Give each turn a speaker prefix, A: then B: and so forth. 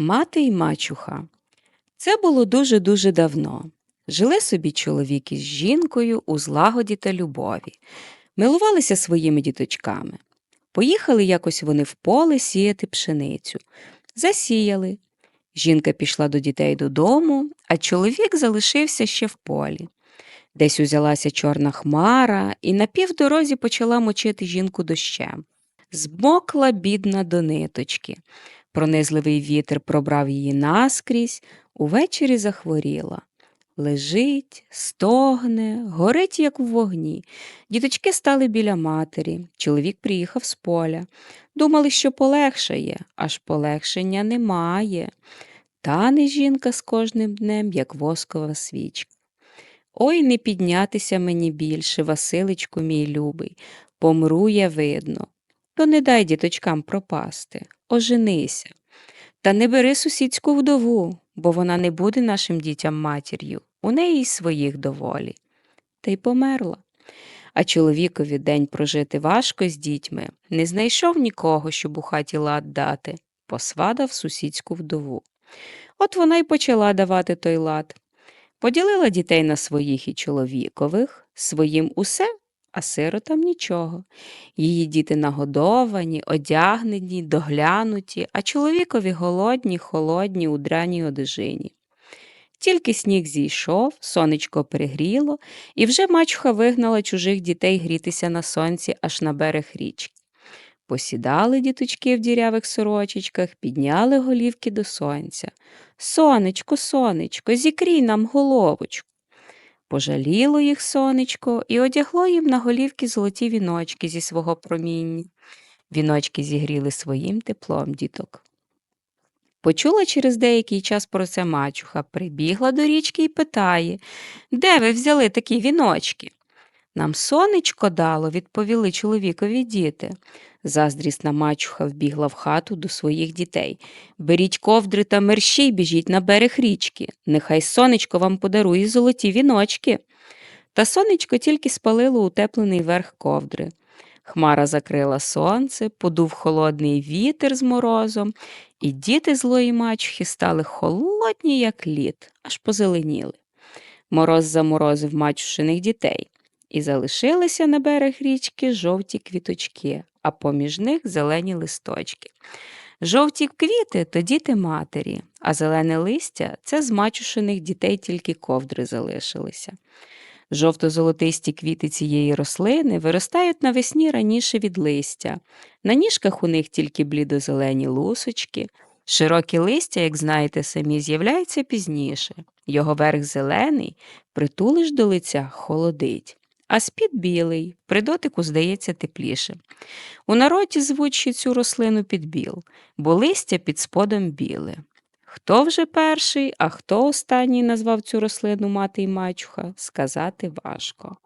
A: Мати й мачуха. Це було дуже-дуже давно. Жили собі чоловік із жінкою у злагоді та любові, милувалися своїми діточками. Поїхали якось вони в поле сіяти пшеницю. Засіяли. Жінка пішла до дітей додому, а чоловік залишився ще в полі. Десь узялася чорна хмара і на півдорозі почала мочити жінку дощем. Змокла бідна до ниточки. Пронизливий вітер пробрав її наскрізь, увечері захворіла. Лежить, стогне, горить, як у вогні. Діточки стали біля матері. Чоловік приїхав з поля. Думали, що полегшає, аж полегшення немає. Тане жінка з кожним днем, як воскова свічка. Ой, не піднятися мені більше, Василичку мій любий, помру я видно. То не дай діточкам пропасти, оженися. Та не бери сусідську вдову, бо вона не буде нашим дітям матір'ю, у неї й своїх доволі. Та й померла. А чоловікові день прожити важко з дітьми, не знайшов нікого, щоб у хаті лад дати, посвадав сусідську вдову. От вона й почала давати той лад. Поділила дітей на своїх і чоловікових, своїм усе, а сиротам нічого. Її діти нагодовані, одягнені, доглянуті, а чоловікові голодні, холодні, у драній одежині. Тільки сніг зійшов, сонечко пригріло, і вже мачуха вигнала чужих дітей грітися на сонці аж на берег річки. Посідали діточки в дірявих сорочечках, підняли голівки до сонця. Сонечко, сонечко, зікрій нам головочку. Пожаліло їх сонечко і одягло їм на голівки золоті віночки зі свого проміння. Віночки зігріли своїм теплом діток. Почула через деякий час про це мачуха, прибігла до річки і питає Де ви взяли такі віночки? Нам сонечко дало, відповіли чоловікові діти. Заздрісна мачуха вбігла в хату до своїх дітей. Беріть ковдри та мерщій й біжіть на берег річки. Нехай сонечко вам подарує золоті віночки. Та сонечко тільки спалило утеплений верх ковдри. Хмара закрила сонце, подув холодний вітер з морозом, і діти злої мачухи стали холодні, як лід, аж позеленіли. Мороз заморозив мачушиних дітей, і залишилися на берег річки жовті квіточки, а поміж них зелені листочки. Жовті квіти то діти матері, а зелене листя це з мачушиних дітей тільки ковдри залишилися. Жовто-золотисті квіти цієї рослини виростають навесні раніше від листя. На ніжках у них тільки блідозелені лусочки. Широкі листя, як знаєте самі, з'являються пізніше. Його верх зелений, притулиш до лиця холодить, а спід білий, при дотику здається тепліше. У народі звучить цю рослину підбіл, бо листя під сподом біле. Хто вже перший, а хто останній назвав цю рослину мати й мачуха, сказати важко.